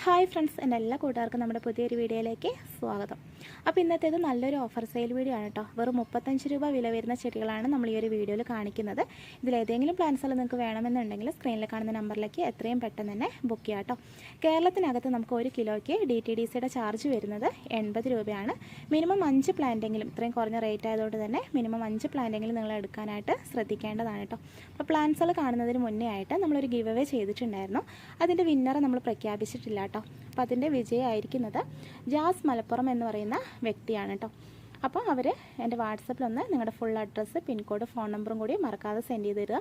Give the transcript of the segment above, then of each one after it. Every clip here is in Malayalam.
ഹായ് ഫ്രണ്ട്സ് എന്റെ എല്ലാ കൂട്ടുകാർക്കും നമ്മുടെ പുതിയൊരു വീഡിയോയിലേക്ക് സ്വാഗതം. അപ്പോൾ ഇന്നത്തേത് നല്ലൊരു ഓഫർ സെയിൽ വീഡിയോ ആണ് കേട്ടോ വെറും മുപ്പത്തഞ്ച് രൂപ വില വരുന്ന ചെടികളാണ് നമ്മൾ ഈ ഒരു വീഡിയോയിൽ കാണിക്കുന്നത്. ഇതിലേതെങ്കിലും പ്ലാൻസ് എല്ലാം നിങ്ങൾക്ക് വേണമെന്നുണ്ടെങ്കിൽ സ്ക്രീനിൽ കാണുന്ന നമ്പറിലേക്ക് എത്രയും പെട്ടെന്ന് തന്നെ ബുക്ക് ചെയ്യാം കേട്ടോ കേരളത്തിനകത്ത് നമുക്ക് ഒരു കിലോയ്ക്ക് ഡി ടി ഡി സിയുടെ ചാർജ് വരുന്നത് എൺപത് രൂപയാണ്. മിനിമം അഞ്ച് പ്ലാന്റെങ്കിലും ഇത്രയും കുറഞ്ഞ റേറ്റ് ആയതുകൊണ്ട് തന്നെ മിനിമം അഞ്ച് പ്ലാന്റെങ്കിലും നിങ്ങൾ എടുക്കാനായിട്ട് ശ്രദ്ധിക്കേണ്ടതാണ് കേട്ടോ അപ്പോൾ പ്ലാൻസുകൾ കാണുന്നതിന് മുന്നേ ആയിട്ട് നമ്മളൊരു ഗിവ് അവേ ചെയ്തിട്ടുണ്ടായിരുന്നു. അതിന്റെ വിന്നറെ നമ്മൾ പ്രഖ്യാപിച്ചിട്ടില്ല കേട്ടോ അപ്പോൾ അതിന്റെ വിജയമായിരിക്കുന്നത് ജാസ് മലപ്പുറം എന്ന് പറയുന്ന വ്യക്തിയാണ് കേട്ടോ അപ്പോൾ അവർ എന്റെ വാട്സപ്പിലൊന്ന് നിങ്ങളുടെ ഫുൾ അഡ്രസ്സ് പിൻകോഡ് ഫോൺ നമ്പറും കൂടി മറക്കാതെ സെൻഡ് ചെയ്ത് തരിക.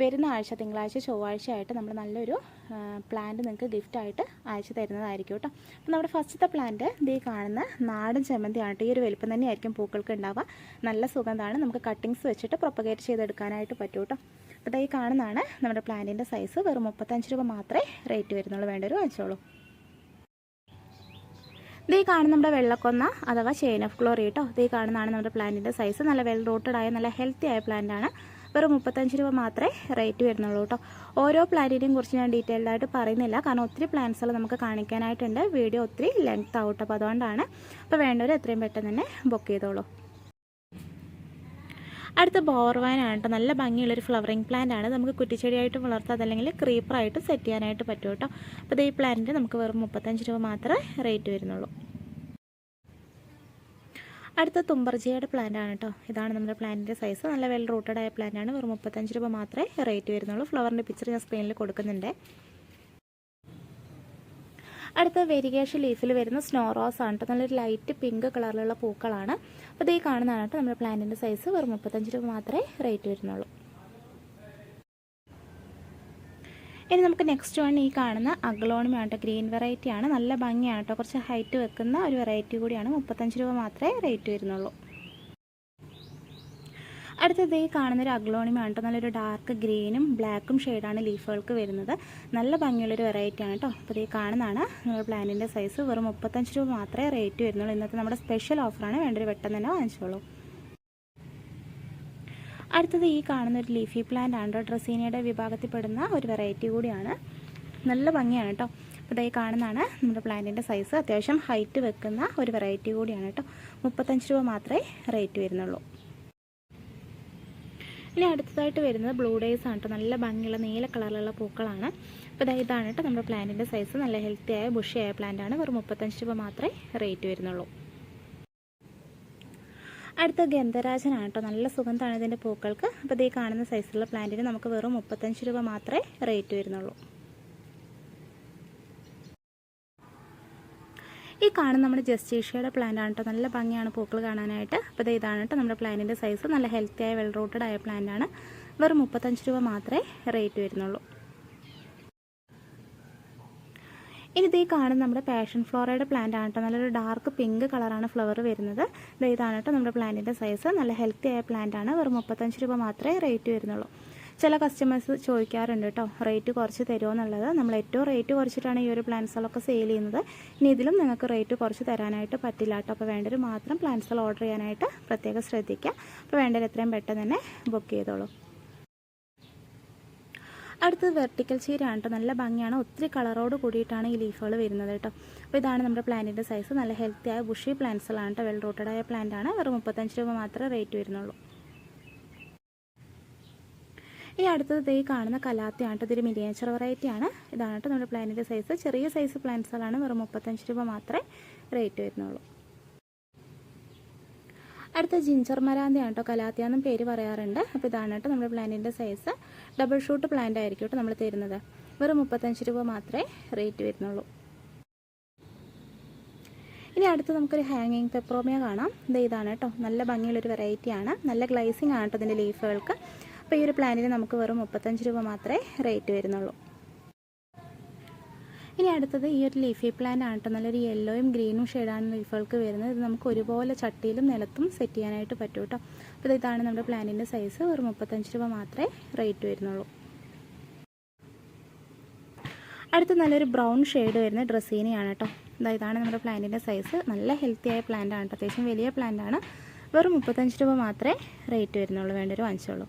വരുന്ന ആഴ്ച തിങ്കളാഴ്ച ചൊവ്വാഴ്ച ആയിട്ട് നമ്മൾ നല്ലൊരു പ്ലാന്റ് നിങ്ങൾക്ക് ഗിഫ്റ്റായിട്ട് അയച്ചു തരുന്നതായിരിക്കും കേട്ടോ അപ്പോൾ നമ്മുടെ ഫസ്റ്റത്തെ പ്ലാന്റ് ഇത് കാണുന്ന നാടൻ ചെമ്മന്തിയാണ് കേട്ടോ ഈ ഒരു വലിപ്പം തന്നെയായിരിക്കും പൂക്കൾക്ക് ഉണ്ടാവുക. നല്ല സുഗന്ധമാണ് നമുക്ക് കട്ടിങ്സ് വെച്ചിട്ട് പ്രൊപ്പഗേറ്റ് ചെയ്തെടുക്കാനായിട്ട് പറ്റും കേട്ടോ അപ്പോൾ ഈ കാണുന്നതാണ് നമ്മുടെ പ്ലാന്റിന്റെ സൈസ് വെറും മുപ്പത്തഞ്ച് രൂപ മാത്രമേ റേറ്റ് വരുന്നുള്ളൂ. വേണ്ടൊരു വാങ്ങിച്ചോളൂ. ഇതേ കാണുന്ന നമ്മുടെ വെള്ളക്കൊന്ന അഥവാ ചെയിൻ ഓഫ് ഗ്ലോറി കേട്ടോ ഇതേ കാണുന്നതാണ് നമ്മുടെ പ്ലാന്റിന്റെ സൈസ് നല്ല വെൽ റൂട്ടഡ് ആയ നല്ല ഹെൽത്തി ആയ പ്ലാന്റ് ആണ്. വെറും മുപ്പത്തഞ്ച് രൂപ മാത്രമേ റേറ്റ് വരുന്നുള്ളൂ കേട്ടോ ഓരോ പ്ലാന്റിനെയും കുറിച്ച് ഞാൻ ഡീറ്റെയിൽഡ് ആയിട്ട് പറയുന്നില്ല. കാരണം ഒത്തിരി പ്ലാന്റ്സുകൾ നമുക്ക് കാണിക്കാനായിട്ടുണ്ട്. വീഡിയോ ഒത്തിരി ലെങ്ത് ആവട്ടെ അപ്പോൾ അതുകൊണ്ടാണ്. അപ്പോൾ വേണ്ടവർ എത്രയും പെട്ടെന്ന് തന്നെ ബുക്ക് ചെയ്തോളൂ. അടുത്ത ബോർവാനാണ് കേട്ടോ നല്ല ഭംഗിയുള്ളൊരു ഫ്ലവറിങ് പ്ലാന്റ് ആണ് നമുക്ക് കുറ്റിച്ചെടിയായിട്ട് വളർത്താം. അതല്ലെങ്കിൽ ക്രീപ്പറായിട്ട് സെറ്റ് ചെയ്യാനായിട്ട് പറ്റും കേട്ടോ. അപ്പോൾ ഈ പ്ലാന്റിന് നമുക്ക് വെറും മുപ്പത്തഞ്ച് രൂപ മാത്രമേ റേറ്റ് വരുന്നുള്ളൂ. അടുത്ത തുമ്പർജിയുടെ പ്ലാന്റ് ആണ് കേട്ടോ. ഇതാണ് നമ്മുടെ പ്ലാന്റിന്റെ സൈസ്. നല്ല വെൽ റൂട്ടഡ് ആയ പ്ലാന്റ് ആണ് വെറും മുപ്പത്തഞ്ച് രൂപ മാത്രമേ റേറ്റ് വരുന്നുള്ളൂ. ഫ്ലവറിന്റെ പിക്ചർ ഞാൻ സ്ക്രീനിൽ കൊടുക്കുന്നുണ്ട്. അടുത്ത വെരിഗേഷൻ ലീഫിൽ വരുന്ന സ്നോ റോസ് ആണ് കേട്ടോ നല്ലൊരു ലൈറ്റ് പിങ്ക് കളറിലുള്ള പൂക്കളാണ്. അപ്പോൾ ഇത് കാണുന്നതാണ് കേട്ടോ നമ്മുടെ പ്ലാന്റിന്റെ സൈസ്. വെറും മുപ്പത്തഞ്ച് രൂപ മാത്രമേ റേറ്റ് വരുന്നുള്ളൂ. ഇനി നമുക്ക് നെക്സ്റ്റ് വൺ ഈ കാണുന്ന അഗ്ലോണിമ കേട്ടോ ഗ്രീൻ വെറൈറ്റി ആണ്. നല്ല ഭംഗിയാണ് കേട്ടോ കുറച്ച് ഹൈറ്റ് വെക്കുന്ന ഒരു വെറൈറ്റി കൂടിയാണ് മുപ്പത്തഞ്ച് രൂപ മാത്രമേ റേറ്റ് വരുന്നുള്ളൂ. അടുത്തത് ഈ കാണുന്നൊരു അഗ്ലോണിമാണ് കേട്ടോ നല്ലൊരു ഡാർക്ക് ഗ്രീനും ബ്ലാക്കും ഷെയ്ഡാണ് ലീഫുകൾക്ക് വരുന്നത്. നല്ല ഭംഗിയുള്ളൊരു വെറൈറ്റി ആണ് കേട്ടോ അപ്പോൾ ഈ കാണുന്നതാണ്. നമ്മുടെ പ്ലാന്റിന്റെ സൈസ് വെറും മുപ്പത്തഞ്ച് രൂപ മാത്രമേ റേറ്റ് വരുന്നുള്ളൂ. ഇന്നത്തെ നമ്മുടെ സ്പെഷ്യൽ ഓഫറാണ് വേണ്ടൊരു പെട്ടെന്ന് തന്നെ വാങ്ങിച്ചോളൂ. അടുത്തത് ഈ കാണുന്ന ഒരു ലീഫി പ്ലാന്റ് ആണ് ഡ്രസീനയുടെ വിഭാഗത്തിൽപ്പെടുന്ന ഒരു വെറൈറ്റി കൂടിയാണ്. നല്ല ഭംഗിയാണ് കേട്ടോ അപ്പോൾ ഇതായി കാണുന്നതാണ് നമ്മുടെ പ്ലാന്റിന്റെ സൈസ് അത്യാവശ്യം ഹൈറ്റ് വെക്കുന്ന ഒരു വെറൈറ്റി കൂടിയാണ് കേട്ടോ മുപ്പത്തഞ്ച് രൂപ മാത്രമേ റേറ്റ് വരുന്നുള്ളൂ. ഇനി അടുത്തതായിട്ട് വരുന്നത് ബ്ലൂ ഡേയ്സ് ആണ് കേട്ടോ നല്ല ഭംഗിയുള്ള നീല കളറിലുള്ള പൂക്കളാണ്. അപ്പോൾ ഇതാ ഇതാണ് കേട്ടോ നമ്മുടെ പ്ലാന്റിന്റെ സൈസ് നല്ല ഹെൽത്തി ആയ ബുഷിയായ ആണ്. വെറും മുപ്പത്തഞ്ച് രൂപ മാത്രമേ റേറ്റ് വരുന്നുള്ളൂ. അടുത്ത ഗന്ധരാജനാണ് കേട്ടോ നല്ല സുഗന്ധമാണ് ഇതിന്റെ പൂക്കൾക്ക്. അപ്പോൾ ഇതേ കാണുന്ന സൈസുള്ള പ്ലാന്റിന് നമുക്ക് വെറും മുപ്പത്തഞ്ച് രൂപ മാത്രമേ റേറ്റ് വരുന്നുള്ളൂ. ഈ കാണുന്ന നമ്മുടെ ജസ്റ്റീഷ്യയുടെ പ്ലാന്റ് ആണ് കേട്ടോ നല്ല ഭംഗിയാണ് പൂക്കൾ കാണാനായിട്ട്. അപ്പോൾ ഇത് ഇതാണ് കേട്ടോ നമ്മുടെ പ്ലാന്റിന്റെ സൈസ് നല്ല ഹെൽത്തി ആയ വെൽ റൂട്ടഡ് ആയ പ്ലാന്റ് ആണ്. വെറും മുപ്പത്തഞ്ച് രൂപ മാത്രമേ റേറ്റ് വരുന്നുള്ളൂ. ഇനി ഇതേ കാണുന്ന നമ്മുടെ പാഷൻ ഫ്ലോറയുടെ പ്ലാന്റ് ആണ് കേട്ടോ നല്ലൊരു ഡാർക്ക് പിങ്ക് കളറാണ് ഫ്ലവർ വരുന്നത്. ഇതാണ് കേട്ടോ നമ്മുടെ പ്ലാന്റിന്റെ സൈസ് നല്ല ഹെൽത്തി ആയ പ്ലാന്റ് ആണ്. വെറും മുപ്പത്തഞ്ച് രൂപ മാത്രമേ റേറ്റ് വരുന്നുള്ളൂ. ചില കസ്റ്റമേഴ്സ് ചോദിക്കാറുണ്ട് കേട്ടോ റേറ്റ് കുറച്ച് തരുമോ എന്നുള്ളത്. നമ്മൾ ഏറ്റവും റേറ്റ് കുറച്ചിട്ടാണ് ഈ ഒരു പ്ലാൻസുകളൊക്കെ സെയിൽ ചെയ്യുന്നത്. ഇനി ഇതിലും നിങ്ങൾക്ക് റേറ്റ് കുറച്ച് തരാനായിട്ട് പറ്റില്ല കേട്ടോ അപ്പോൾ വേണ്ടൊരു മാത്രം പ്ലാൻസുകൾ ഓർഡർ ചെയ്യാനായിട്ട് പ്രത്യേകം ശ്രദ്ധിക്കുക. അപ്പോൾ വേണ്ടത് എത്രയും പെട്ടെന്ന് തന്നെ ബുക്ക് ചെയ്തോളൂ. അടുത്തത് വെർട്ടിക്കൽ ചീരയാണ് കേട്ടോ നല്ല ഭംഗിയാണ്. ഒത്തിരി കളറോട് കൂടിയിട്ടാണ് ഈ ലീഫുകൾ വരുന്നത് കേട്ടോ അപ്പോൾ ഇതാണ് നമ്മുടെ പ്ലാന്റിന്റെ സൈസ് നല്ല ഹെൽത്തി ആയ ബുഷി പ്ലാന്റ്സുകളാണ് കേട്ടോ വെൽ റൂട്ടഡ് ആയ പ്ലാന്റ് ആണ്. വെറും മുപ്പത്തഞ്ച് രൂപ മാത്രമേ റേറ്റ് വരുന്നുള്ളൂ. ഈ അടുത്തത് ഈ കാണുന്ന കലാത്തിയാണ് ഇതൊരു മിനിയേച്ചർ വെറൈറ്റി ആണ്. ഇതാണ് കേട്ടോ നമ്മുടെ പ്ലാന്റിന്റെ സൈസ് ചെറിയ സൈസ് പ്ലാന്റ്സുകളാണ് വെറും മുപ്പത്തഞ്ച് രൂപ മാത്രമേ റേറ്റ് വരുന്നുള്ളൂ. അടുത്ത ജിഞ്ചർ മരാന്തിയാണ് കേട്ടോ. കലാത്തിയ എന്നും പേര് പറയാറുണ്ട്. അപ്പോൾ ഇതാണ് കേട്ടോ നമ്മുടെ പ്ലാന്റിന്റെ സൈസ് ഡബിൾ ഷൂട്ട് പ്ലാന്റ് ആയിരിക്കും കേട്ടോ നമ്മൾ തരുന്നത്. വെറും മുപ്പത്തഞ്ച് രൂപ മാത്രമേ റേറ്റ് വരുന്നുള്ളൂ. ഇനി അടുത്ത് നമുക്കൊരു ഹാങ്ങിങ് പെപ്രോമിയ കാണാം. ഇത് ഇതാണ് കേട്ടോ. നല്ല ഭംഗിയുള്ളൊരു വെറൈറ്റിയാണ് നല്ല ഗ്ലൈസിങ് ആണ് കേട്ടോ ഇതിന്റെ ലീഫുകൾക്ക് അപ്പോൾ ഈ ഒരു പ്ലാനിൽ നമുക്ക് വെറും മുപ്പത്തഞ്ച് രൂപ മാത്രമേ റേറ്റ് വരുന്നുള്ളൂ. ഇനി അടുത്തത് ഈ ഒരു ലീഫി പ്ലാന്റ് ആണ് നല്ലൊരു യെല്ലോയും ഗ്രീനും ഷെയ്ഡാണ് ലീഫുകൾക്ക് വരുന്നത്. ഇത് നമുക്ക് ഒരുപോലെ ചട്ടിയിലും നിലത്തും സെറ്റ് ചെയ്യാനായിട്ട് പറ്റും കേട്ടോ. അപ്പോൾ ഇതാണ് നമ്മുടെ പ്ലാന്റിന്റെ സൈസ് ഒരു മുപ്പത്തഞ്ച് രൂപ മാത്രമേ റേറ്റ് വരുന്നുള്ളൂ. അടുത്ത നല്ലൊരു ബ്രൗൺ ഷെയ്ഡ് വരുന്ന ഡ്രസ്സീനിയാണ് കേട്ടോ. ഇതാ ഇതാണ് നമ്മുടെ പ്ലാന്റിന്റെ സൈസ് നല്ല ഹെൽത്തി ആയ പ്ലാന്റ് ആണ് അത്യാവശ്യം വലിയ പ്ലാന്റ് ആണ്. വെറും മുപ്പത്തഞ്ച് രൂപ മാത്രമേ റേറ്റ് വരുന്നുള്ളൂ. വേണ്ടൊരു വാങ്ങിച്ചോളൂ.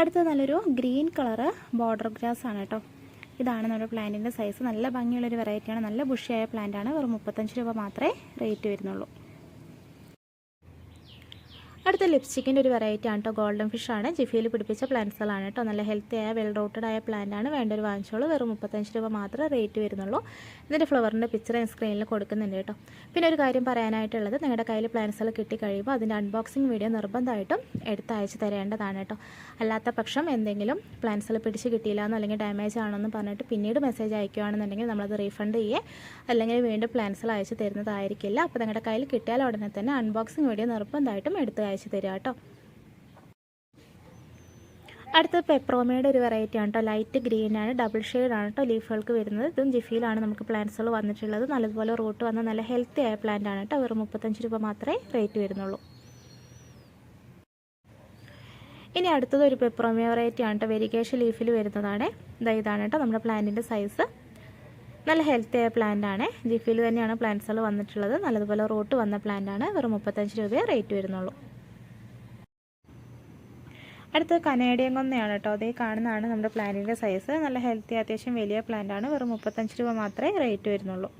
അടുത്ത നല്ലൊരു ഗ്രീൻ കളറ് ബോർഡർ ഗ്രാസ് ആണ് കേട്ടോ. ഇതാണ് നമ്മുടെ പ്ലാന്റിന്റെ സൈസ് നല്ല ഭംഗിയുള്ളൊരു വെറൈറ്റിയാണ് നല്ല ബുഷിയായ പ്ലാന്റാണ് വെറും മുപ്പത്തഞ്ച് രൂപ മാത്രമേ റേറ്റ് വരുന്നുള്ളൂ. അടുത്ത ലിപ്സ്റ്റിക്കിന്റെ ഒരു വെറൈറ്റി ആണ് കേട്ടോ ഗോൾഡൻ ഫിഷ് ആണ്. ജിഫിയിൽ പിടിപ്പിച്ച പ്ലാന്റ്സുകളാണ് കേട്ടോ. നല്ല ഹെൽത്തി ആയ വെൽ റൂട്ടഡ് ആയ പ്ലാന്റ് ആണ്. വേണ്ട ഒരു വാങ്ങിച്ചോളൂ. വെറും മുപ്പത്തഞ്ച് രൂപ മാത്രമേ റേറ്റ് വരുന്നുള്ളൂ. ഇതിന്റെ ഫ്ലവറിന്റെ പിക്ചർ ഞാൻ സ്ക്രീനിൽ കൊടുക്കുന്നുണ്ട് കേട്ടോ. പിന്നെ ഒരു കാര്യം പറയാനായിട്ടുള്ളത് നിങ്ങളുടെ കയ്യിൽ പ്ലാന്റ്സുകൾ കിട്ടിക്കഴിയുമ്പോൾ അതിന്റെ അൺബോക്സിങ് വീഡിയോ നിർബന്ധമായിട്ടും എടുത്ത് അയച്ചു തരേണ്ടതാണ് കേട്ടോ. അല്ലാത്ത പക്ഷം എന്തെങ്കിലും പ്ലാന്റ്സുകൾ പിടിച്ച് കിട്ടിയില്ല എന്നോ അല്ലെങ്കിൽ ഡാമേജ് ആണെന്ന് പറഞ്ഞിട്ട് പിന്നീട് മെസ്സേജ് അയക്കുകയാണെന്നുണ്ടെങ്കിൽ നമ്മളത് റീഫണ്ട് ചെയ്യേ. അല്ലെങ്കിൽ വീണ്ടും പ്ലാന്റ്സുകൾ അയച്ചു തരുന്നതായിരിക്കില്ല. അപ്പോൾ നിങ്ങളുടെ കയ്യിൽ കിട്ടിയാൽ ഉടനെ തന്നെ അൺബോക്സിങ് വീഡിയോ നിർബന്ധമായിട്ടും എടുത്ത് അയച്ചു തരിക കേട്ടോ. അടുത്ത പെപ്രോമയുടെ ഒരു വെറൈറ്റി ആണ് കേട്ടോ. ലൈറ്റ് ഗ്രീൻ ആണ് ഡബിൾ ആണ് കേട്ടോ ലീഫുകൾക്ക് വരുന്നത്. ഇതും ജിഫിയിലാണ് നമുക്ക് പ്ലാന്റ്സുകൾ വന്നിട്ടുള്ളത്. നല്ലതുപോലെ റൂട്ട് വന്ന നല്ല ഹെൽത്തി ആയ പ്ലാന്റ് ആണ് കേട്ടോ. വെറും മുപ്പത്തഞ്ച് രൂപ മാത്രമേ റേറ്റ് വരുന്നുള്ളൂ. ഇനി അടുത്തത് ഒരു പെപ്രോമിയ വെറൈറ്റി ആണ് കേട്ടോ. വെരിഗേഷൻ ലീഫിൽ വരുന്നതാണ്. ഇതാ ഇതാണ് കേട്ടോ നമ്മുടെ പ്ലാന്റിന്റെ സൈസ് നല്ല ഹെൽത്തി ആയ പ്ലാന്റ് ആണ്. ജിഫിയിൽ തന്നെയാണ് പ്ലാന്റ്സുകൾ വന്നിട്ടുള്ളത്. നല്ലതുപോലെ റൂട്ട് വന്ന പ്ലാന്റ് ആണ്. വെറും മുപ്പത്തഞ്ച് രൂപയെ റേറ്റ് വരുന്നുള്ളൂ. അടുത്തത് കനേഡിയൻ കൊന്നയാണ് കേട്ടോ. അതേ കാണുന്നതാണ് നമ്മുടെ പ്ലാന്റിന്റെ സൈസ് നല്ല ഹെൽത്തി അത്യാവശ്യം വലിയ പ്ലാന്റ് ആണ്. വെറും മുപ്പത്തഞ്ച് രൂപ മാത്രമേ റേറ്റ് വരുന്നുള്ളൂ.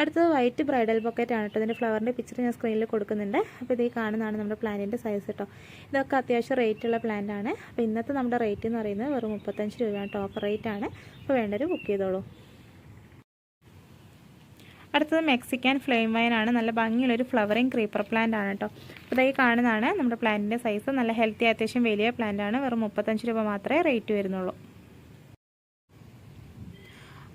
അടുത്തത് വൈറ്റ് ബ്രൈഡൽ ബൊക്കറ്റ് ആണ് കേട്ടോ. ഇതിന്റെ ഫ്ലവറിന്റെ പിക്ചർ ഞാൻ സ്ക്രീനിൽ കൊടുക്കുന്നുണ്ട്. അപ്പോൾ ഇത് കാണുന്നതാണ് നമ്മുടെ പ്ലാന്റിന്റെ സൈസ് കേട്ടോ. ഇതൊക്കെ അത്യാവശ്യം റേറ്റ് ഉള്ള പ്ലാന്റ് ആണ്. അപ്പോൾ ഇന്നത്തെ നമ്മുടെ റേറ്റ് എന്ന് പറയുന്നത് വെറും മുപ്പത്തഞ്ച് രൂപയാണ്. ടോപ്പ് റേറ്റ് ആണ്. അപ്പോൾ വേണ്ടൊരു ബുക്ക് ചെയ്തോളൂ. അടുത്തത് മെക്സിക്കൻ ഫ്ലെയിം വൈൻ ആണ്. നല്ല ഭംഗിയുള്ളൊരു ഫ്ലവറിങ് ക്രീപ്പർ പ്ലാന്റ് ആണ് കേട്ടോ അപ്പോൾ ഇതായി കാണുന്നതാണ് നമ്മുടെ പ്ലാന്റിന്റെ സൈസ് നല്ല ഹെൽത്തി അത്യാവശ്യം വലിയ പ്ലാന്റ് ആണ്. വെറും മുപ്പത്തഞ്ച് രൂപ മാത്രമേ റേറ്റ് വരുന്നുള്ളൂ.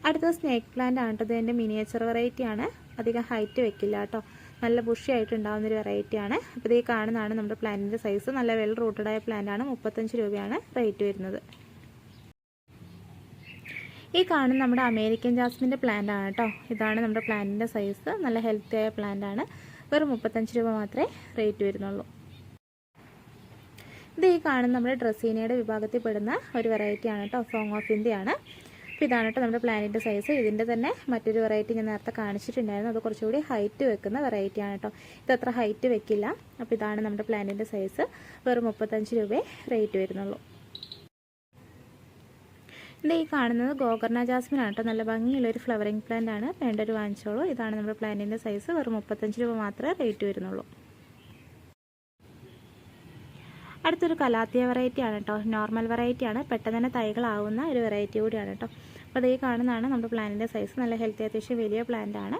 അടുത്തത് സ്നേക്ക് പ്ലാന്റ് ആണ് കേട്ടോ ഇതിന്റെ മിനിയേച്ചർ വെറൈറ്റി ആണ്. അധികം ഹൈറ്റ് വെക്കില്ല കേട്ടോ നല്ല ബുഷി ആയിട്ട് ഉണ്ടാകുന്നൊരു വെറൈറ്റി ആണ് അപ്പോൾ ഇത് കാണുന്നതാണ് നമ്മുടെ പ്ലാന്റിന്റെ സൈസ് നല്ല വെൽ റൂട്ടഡായ ആണ്. മുപ്പത്തഞ്ച് രൂപയാണ് റേറ്റ് വരുന്നത്. ഈ കാണുന്ന നമ്മുടെ അമേരിക്കൻ ജാസ്മിന്റെ പ്ലാന്റ് ആണ് കേട്ടോ ഇതാണ് നമ്മുടെ പ്ലാന്റിന്റെ സൈസ് നല്ല ഹെൽത്തി ആയ പ്ലാന്റ് ആണ്. വെറും മുപ്പത്തഞ്ച് രൂപ മാത്രമേ റേറ്റ് വരുന്നുള്ളൂ. ഇത് ഈ കാണുന്ന നമ്മുടെ ഡ്രസ്സീനയുടെ വിഭാഗത്തിൽ പെടുന്ന ഒരു വെറൈറ്റി ആണ് കേട്ടോ സോങ് ഓഫ് ഇന്ത്യ ആണ്. അപ്പോൾ ഇതാണ് കേട്ടോ നമ്മുടെ പ്ലാന്റിന്റെ സൈസ് ഇതിന്റെ തന്നെ മറ്റൊരു വെറൈറ്റി ഞാൻ നേരത്തെ കാണിച്ചിട്ടുണ്ടായിരുന്നു. അത് കുറച്ചുകൂടി ഹൈറ്റ് വെക്കുന്ന വെറൈറ്റി ആണ് കേട്ടോ ഇത് അത്ര ഹൈറ്റ് വെക്കില്ല. അപ്പോൾ ഇതാണ് നമ്മുടെ പ്ലാന്റിന്റെ സൈസ് വെറും മുപ്പത്തഞ്ച് രൂപയെ റേറ്റ് വരുന്നുള്ളൂ. ഇത് ഈ കാണുന്നത് ഗോകർണ ജാസ്മിൻ ആണ് കേട്ടോ. നല്ല ഭംഗിയുള്ള ഒരു ഫ്ലവറിങ് പ്ലാന്റ് ആണ്. വേണ്ട ഒരു വാങ്ങിച്ചോളൂ. ഇതാണ് നമ്മുടെ പ്ലാന്റിന്റെ സൈസ് വെറും മുപ്പത്തഞ്ച് രൂപ മാത്രമേ റേറ്റ് വരുന്നുള്ളൂ. അടുത്തൊരു കലാത്തിയ വെറൈറ്റി ആണ് കേട്ടോ. നോർമൽ വെറൈറ്റി ആണ്. പെട്ടെന്ന് തന്നെ തൈകളാവുന്ന ഒരു വെറൈറ്റി കൂടിയാണ് കേട്ടോ. അപ്പോൾ അതേ കാണുന്നതാണ് നമ്മുടെ പ്ലാന്റിന്റെ സൈസ് നല്ല ഹെൽത്തി അത്യാവശ്യം വലിയ പ്ലാന്റ് ആണ്.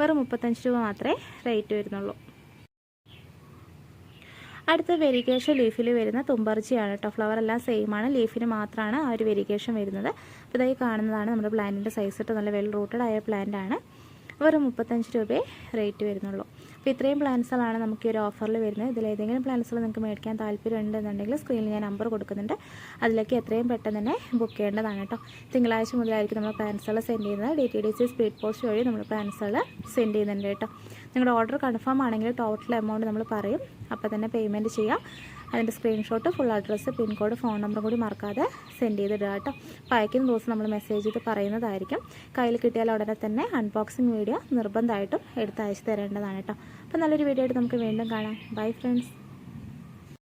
വെറും മുപ്പത്തഞ്ച് രൂപ മാത്രമേ റേറ്റ് വരുന്നുള്ളൂ. അടുത്ത വെരിഗേഷൻ ലീഫിൽ വരുന്ന തുമ്പർച്ചിയാണ് കേട്ടോ ഫ്ലവർ എല്ലാം സെയിം ആണ്. ലീഫിന് മാത്രമാണ് ആ ഒരു വെരിഗേഷൻ വരുന്നത്. അപ്പോൾ ഇതായി കാണുന്നതാണ് നമ്മുടെ പ്ലാന്റിന്റെ സൈസ് ഇട്ട് നല്ല വെൽ റൂട്ടഡ് ആയ പ്ലാന്റ് ആണ്. വെറും മുപ്പത്തഞ്ച് രൂപയെ റേറ്റ് വരുന്നുള്ളൂ. അപ്പോൾ ഇത്രയും പ്ലാൻസുകളാണ് നമുക്ക് ഈ ഒരു ഓഫറിൽ വരുന്നത്. ഇതിൽ ഏതെങ്കിലും പ്ലാൻസുകൾ നിങ്ങൾക്ക് മേടിക്കാൻ താല്പര്യം ഉണ്ടെന്നുണ്ടെങ്കിൽ സ്ക്രീനിൽ ഞാൻ നമ്പർ കൊടുക്കുന്നുണ്ട്. അതിലേക്ക് എത്രയും പെട്ടെന്ന് തന്നെ ബുക്ക് ചെയ്യേണ്ടതാണ് കേട്ടോ തിങ്കളാഴ്ച മുതലായിരിക്കും നമ്മൾ പ്ലാൻസുകൾ സെൻഡ് ചെയ്യുന്നത്. D T D C speed post വഴി നമ്മൾ പ്ലാൻസുകൾ സെൻഡ് ചെയ്യുന്നുണ്ട് കേട്ടോ നിങ്ങളുടെ ഓർഡർ കൺഫേം ആണെങ്കിൽ ടോട്ടൽ എമൗണ്ട് നമ്മൾ പറയും. അപ്പോൾ തന്നെ പേയ്മെന്റ് ചെയ്യാം. അതിന്റെ screenshot full address pincode phone number കൂടി മറക്കാതെ സെൻഡ് ചെയ്തിടുക കേട്ടോ. അപ്പോൾ അയക്കുന്ന ദിവസം നമ്മൾ മെസ്സേജ് ചെയ്ത് പറയുന്നതായിരിക്കും. കയ്യിൽ കിട്ടിയാൽ ഉടനെ തന്നെ അൺബോക്സിങ് വീഡിയോ നിർബന്ധമായിട്ടും എടുത്ത് അയച്ചു തരേണ്ടതാണ് കേട്ടോ. അപ്പോൾ നല്ലൊരു വീഡിയോ ആയിട്ട് നമുക്ക് വീണ്ടും കാണാം. Bye friends